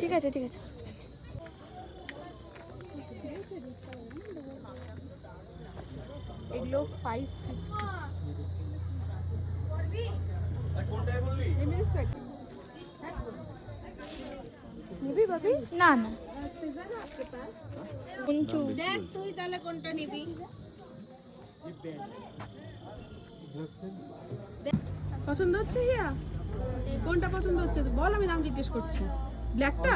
ঠিক আছে ঠিক আছে। এগুলো ফাইভ নিবি ভাবি? না না। দেখ তুই তাহলে কোনটা নিবি? পছন্দ হচ্ছে হিয়া? কোনটা পছন্দ হচ্ছে? বল আমি দাম জিজ্ঞেস করছি। ব্ল্যাকটা?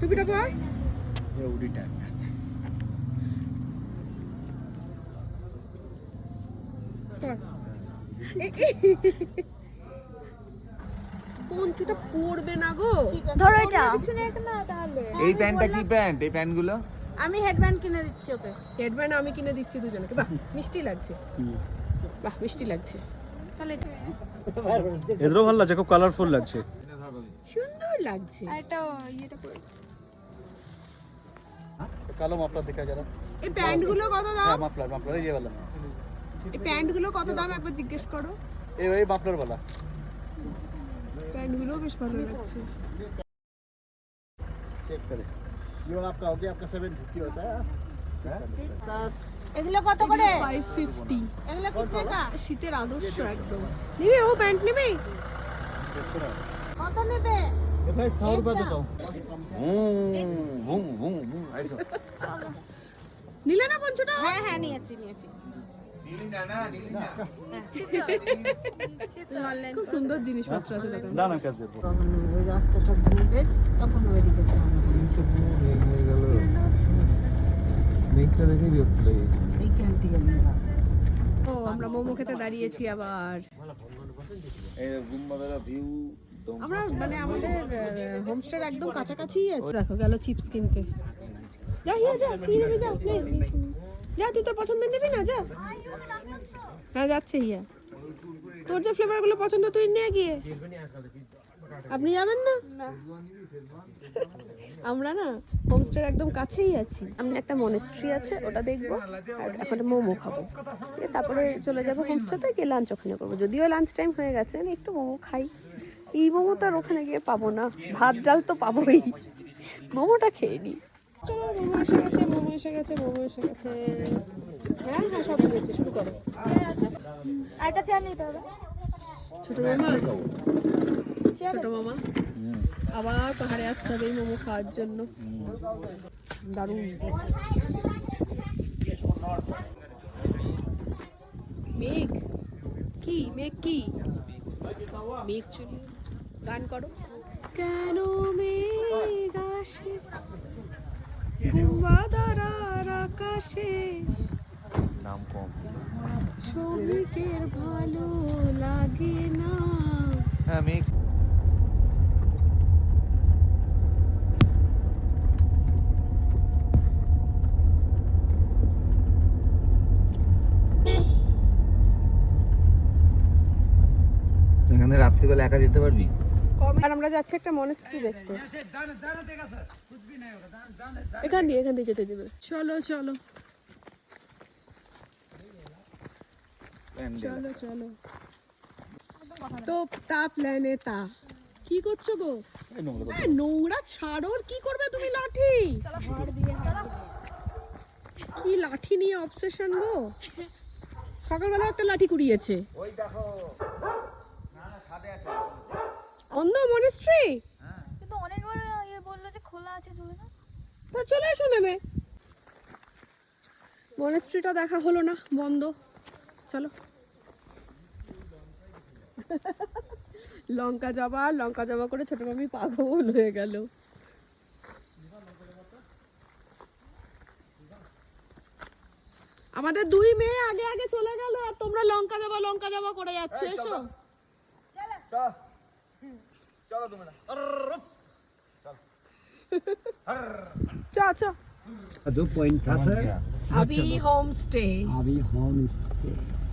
টুপিটা পর। পর। এ- এ- পঞ্চুটা পড়বে না গো। ধরো এটা। পিছনে একটা না তাহলে। এই প্যান্টটা কি প্যান্ট? এই প্যান্টগুলো? আমি হেডব্যান্ড কিনে দিচ্ছি ওকে। হেডব্যান্ড আমি কিনে দিচ্ছি দুজনকে। বাহ মিষ্টি লাগছে। বাহ মিষ্টি লাগছে তাহলে এটা এদেরও ভালো লাগছে খুব কালারফুল লাগছে সুন্দর লাগছে আর একটা ইয়েটা করে কালো মাপলা দেখা যারা এই প্যান্টগুলো কত দাম হ্যাঁ মাপলার মাপলার এই যে वाला এই প্যান্টগুলো কত দাম একবার জিজ্ঞেস করো এই এই মাপলার वाला প্যান্টগুলো বেশ ভালো লাগছে चेक करें ये वाला आपका हो गया आपका 750 होता है এগুলো শীতের নিলে না হ্যাঁ হ্যাঁ নিয়েছি নিয়েছি। খুব সুন্দর জিনিসপত্র আছে তখন ওই রাস্তাটা ঘুরবে তখন ওইদিকে হয়ে গেল। মেঘটা দেখে বিরক্ত লাগে ও আমরা মোমো খেতে দাঁড়িয়েছি আবার। এই গুম্বাদের ভিউ আমরা মানে আমাদের হোমস্টের একদম কাছাকাছি আছে। দেখো গেল চিপস কিনতে। যা হিয়া যা নেবে যা। যা তুই তোর পছন্দের নিবি না যা। হ্যাঁ যাচ্ছে হিয়া। তোর যে ফ্লেভারগুলো পছন্দ তুই নিয়ে গিয়ে। আপনি যাবেন না? আমরা না হোমস্টের একদম কাছেই আছি। আমরা একটা মনেস্ট্রি আছে ওটা দেখব। আর এখন মোমো খাব। তারপরে চলে যাব হোমস্টেতে গিয়ে লাঞ্চ ওখানে করব। যদিও লাঞ্চ টাইম হয়ে গেছে একটু মোমো খাই। এই মোমো তো আর ওখানে গিয়ে পাবো না। ভাত ডাল তো পাবোই। মোমোটা খেয়ে নিই চলো মোমো এসে গেছে মোমো এসে গেছে মোমো এসে গেছে। হ্যাঁ হ্যাঁ সব গেছে শুরু করো। আর একটা চেয়ার নিতে হবে। ছোট মামা ছোট মামা। আবার পাহাড়ে আসতে হবে মোমো খাওয়ার জন্য। দারুণ। মেঘ। কি? মেঘ কি? মেঘ চুরি। গান করো। কেন মেঘ আসে? বাদারার আকাশে। নাম কম। শ্রমিকের ভালো লাগে না। হ্যাঁ মেঘ এখানে রাত্রিবেলা একা যেতে পারবি? আর আমরা যাচ্ছি একটা মনেস্ট্রি দেখতে। এখান দিয়ে এখান দিয়ে যেতে দেবে। চলো চলো। চলো চলো। তো তা প্ল্যানে তা। কি করছ গো? নোংরা ছাড়ো কি করবে তুমি লাঠি? কি লাঠি নিয়ে অবসেশন গো? সকালবেলা একটা লাঠি কুড়িয়েছে। অন্য মনেস্ট্রি কিন্তু অনেকবার ইয়ে বলল যে খোলা আছে চলে না তা চলে এসো নেমে মনেস্ট্রিটা দেখা হলো না বন্ধ। চলো। লঙ্কা জবা আর লঙ্কা জবা করে ছোট মামি পাগল হয়ে গেল। আমাদের দুই মেয়ে আগে আগে চলে গেল আর তোমরা লঙ্কা জবা লঙ্কা জবা করে যাচ্ছ এসো। চ চ जो पॉइंट था सर अभी होम स्टे अभी होम स्टे